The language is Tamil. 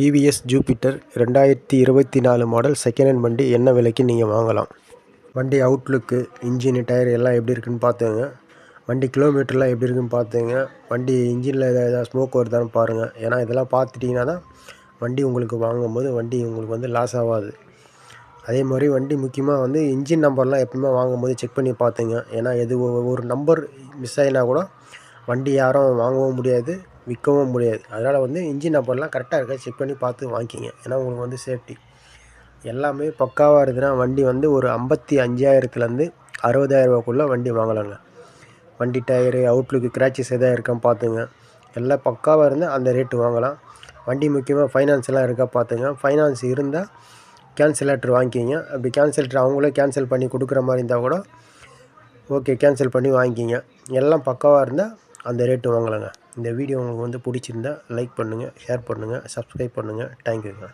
டிவிஎஸ் ஜூபிட்டர் ரெண்டாயிரத்தி இருபத்தி நாலு மாடல் செகண்ட் ஹேண்ட் வண்டி என்ன விலைக்கு நீங்கள் வாங்கலாம்? வண்டி அவுட்லுக்கு இன்ஜினு டயர் எல்லாம் எப்படி இருக்குன்னு பார்த்துங்க வண்டி கிலோமீட்டர்லாம் எப்படி இருக்குன்னு பார்த்துங்க வண்டி இன்ஜினில் எதாவது எதாவது ஸ்மோக் வருதான்னு பாருங்கள் ஏன்னா இதெல்லாம் பார்த்துட்டிங்கன்னா தான் வண்டி உங்களுக்கு வாங்கும்போது வண்டி உங்களுக்கு வந்து லாஸ் ஆகாது. அதே மாதிரி வண்டி முக்கியமாக வந்து இன்ஜின் நம்பர்லாம் எப்பவுமே வாங்கும்போது செக் பண்ணி பார்த்துங்க ஏன்னா எது ஒ- ஒரு நம்பர் மிஸ் ஆகினா கூட வண்டி யாரும் வாங்கவும் முடியாது. விற்கவும் முடியாது. அதனால் வந்து இன்ஜின் நம்பர்லாம் கரெக்டாக இருக்கா செக் பண்ணி பார்த்து வாங்கிக்கிங்க. ஏன்னா உங்களுக்கு வந்து சேஃப்டி. எல்லாமே பக்காவாக இருக்குதுன்னா வண்டி வந்து ஒரு ஐம்பத்தி அஞ்சாயிரத்துலேருந்து அறுபதாயிரரூபாக்குள்ளே வண்டி வாங்கலாங்க. வண்டி டயரு அவுட்லுக்கு கிராச்சஸ் எதாவது இருக்கான்னு பார்த்துங்க. எல்லாம் பக்காவாக இருந்தால் அந்த ரேட்டு வாங்கலாம். வண்டி முக்கியமாக ஃபைனான்ஸ் எல்லாம் இருக்கா பார்த்துங்க. ஃபைனான்ஸ் இருந்தால் கேன்சல் லெட்ரு வாங்கிக்கிங்க. அப்படி கேன்சல் லெட்ரு அவங்களே கேன்சல் பண்ணி கொடுக்குற மாதிரி இருந்தால் கூட ஓகே கேன்சல் பண்ணி வாங்கிக்கிங்க. எல்லாம் பக்காவாக இருந்தால் அந்த ரேட்டு வாங்கலைங்க. இந்த வீடியோ உங்களுக்கு வந்து பிடிச்சிருந்தா லைக் பண்ணுங்கள் ஷேர் பண்ணுங்கள் சப்ஸ்கிரைப் பண்ணுங்கள் தேங்க்யூங்க